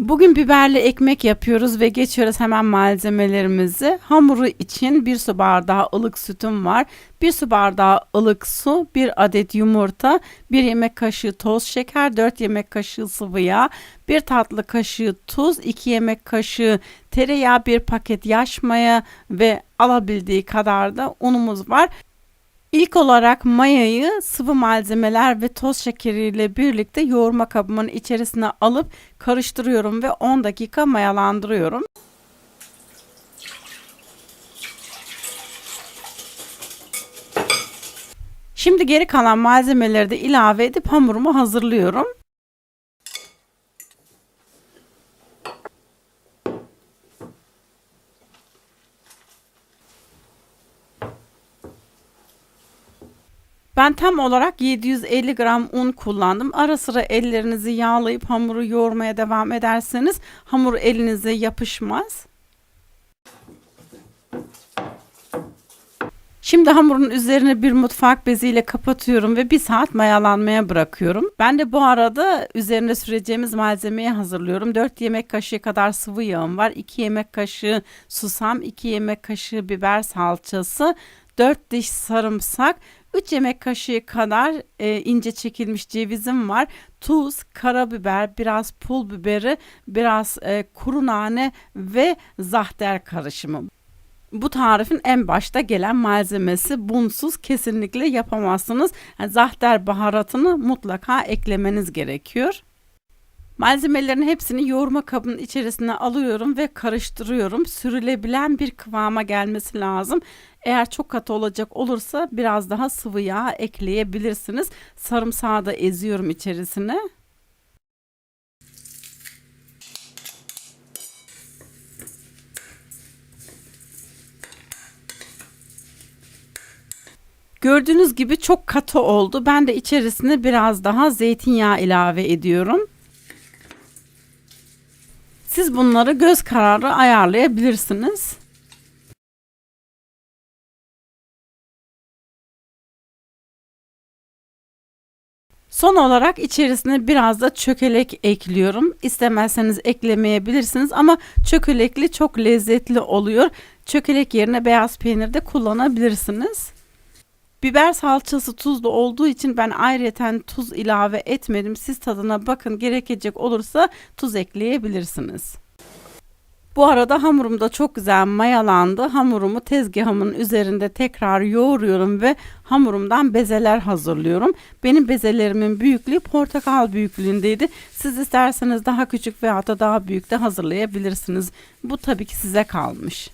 Bugün biberli ekmek yapıyoruz ve geçiyoruz hemen malzemelerimizi. Hamuru için bir su bardağı ılık sütüm var. Bir su bardağı ılık su, bir adet yumurta, bir yemek kaşığı toz şeker, 4 yemek kaşığı sıvı yağ, bir tatlı kaşığı tuz, 2 yemek kaşığı tereyağı, bir paket yaş maya ve alabildiği kadar da unumuz var. İlk olarak mayayı sıvı malzemeler ve toz şekeriyle birlikte yoğurma kabımın içerisine alıp karıştırıyorum ve 10 dakika mayalandırıyorum. Şimdi geri kalan malzemeleri de ilave edip hamurumu hazırlıyorum. Ben tam olarak 750 gram un kullandım. Ara sıra ellerinizi yağlayıp hamuru yoğurmaya devam ederseniz hamur elinize yapışmaz. Şimdi hamurun üzerine bir mutfak beziyle kapatıyorum ve bir saat mayalanmaya bırakıyorum. Ben de bu arada üzerine süreceğimiz malzemeyi hazırlıyorum. 4 yemek kaşığı kadar sıvı yağım var. 2 yemek kaşığı susam, 2 yemek kaşığı biber salçası, 4 diş sarımsak, 3 yemek kaşığı kadar e, ince çekilmiş cevizim var. Tuz, karabiber, biraz pul biberi, biraz e, kuru nane ve zahter karışımı. Bu tarifin en başta gelen malzemesi bunsuz kesinlikle yapamazsınız. Yani zahter baharatını mutlaka eklemeniz gerekiyor. Malzemelerin hepsini yoğurma kabının içerisine alıyorum ve karıştırıyorum. Sürülebilen bir kıvama gelmesi lazım. Eğer çok katı olacak olursa biraz daha sıvı yağ ekleyebilirsiniz. Sarımsağı da eziyorum içerisine. Gördüğünüz gibi çok katı oldu. Ben de içerisine biraz daha zeytinyağı ilave ediyorum. Siz bunları göz kararı ayarlayabilirsiniz. Son olarak içerisine biraz da çökelek ekliyorum. İstemezseniz eklemeyebilirsiniz ama çökelekli çok lezzetli oluyor. Çökelek yerine beyaz peynir de kullanabilirsiniz. Biber salçası tuzlu olduğu için ben ayrıyeten tuz ilave etmedim. Siz tadına bakın gerekecek olursa tuz ekleyebilirsiniz. Bu arada hamurum da çok güzel mayalandı. Hamurumu tezgahımın üzerinde tekrar yoğuruyorum ve hamurumdan bezeler hazırlıyorum. Benim bezelerimin büyüklüğü portakal büyüklüğündeydi. Siz isterseniz daha küçük veya da daha büyük de hazırlayabilirsiniz. Bu tabii ki size kalmış.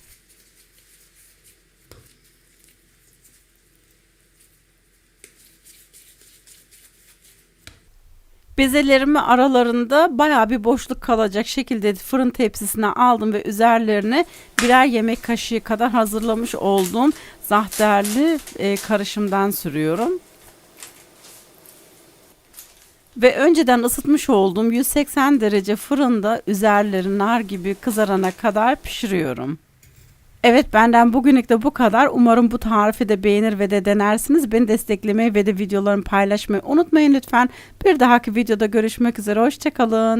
Bezelerimi aralarında baya bir boşluk kalacak şekilde fırın tepsisine aldım ve üzerlerine birer yemek kaşığı kadar hazırlamış olduğum zahterli e, karışımdan sürüyorum. Ve önceden ısıtmış olduğum 180 derece fırında üzerleri nar gibi kızarana kadar pişiriyorum. Evet benden bugünlük de bu kadar. Umarım bu tarifi de beğenir ve de denersiniz. Beni desteklemeyi ve de videolarımı paylaşmayı unutmayın lütfen. Bir dahaki videoda görüşmek üzere. Hoşçakalın.